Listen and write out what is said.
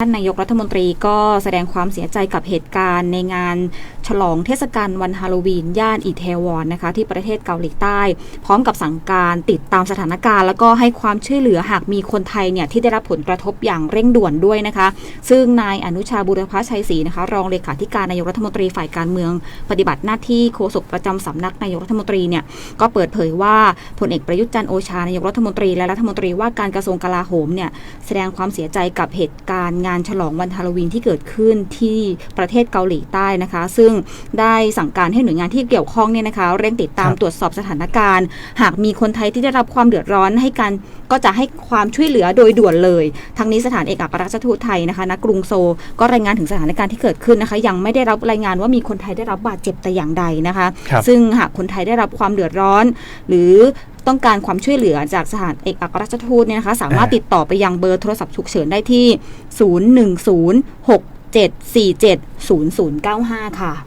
ท่านนายกรัฐมนตรีก็แสดงความเสียใจกับเหตุการณ์ในงานฉลองเทศกาลวันฮาโลวีน ย่านอิเทวอนนะคะที่ประเทศเกาหลีใต้ พร้อมกับสั่งการติดตามสถานการณ์ แล้วก็ให้ความช่วยเหลือหากมีคนไทยเนี่ยที่ได้รับผลกระทบอย่างเร่งด่วนด้วยนะคะ ซึ่งนายอนุชาบุรพชัยศรีนะคะ รองเลขาธิการนายกรัฐมนตรีฝ่ายการเมือง ปฏิบัติหน้าที่โฆษกประจำสำนักนายกรัฐมนตรีเนี่ยก็เปิดเผยว่าพลเอกประยุทธ์จันโอชานายกรัฐมนตรีและรัฐมนตรีว่าการกระทรวงกลาโหมเนี่ยแสดงความเสียใจกับเหตุการณ์งานฉลองวันฮาโลวีนที่เกิดขึ้นที่ประเทศเกาหลีใต้นะคะ ซึ่งได้สั่งการให้หน่วยงานที่เกี่ยวข้องเนี่ยนะคะ เร่งติดตามครับตรวจสอบสถานการณ์ หากมีคนไทยที่ได้รับความเดือดร้อนให้การก็จะให้ความช่วยเหลือโดยด่วนเลย ทั้งนี้สถานเอกอัครราชทูตไทยนะคะณกรุงโซลก็รายงานถึงสถานการณ์ที่เกิดขึ้นนะคะ ยังไม่ได้รับรายงานว่ามีคนไทยได้รับบาดเจ็บแต่อย่างใดนะคะครับซึ่งหากคนไทยได้รับความเดือดร้อน หรือต้องการความช่วยเหลือจากสถานเอกอัครราชทูตเนี่ยนะคะสามารถติดต่อไปยังเบอร์โทรศัพท์ฉุกเฉินได้ที่ 010 6747 0095 ค่ะ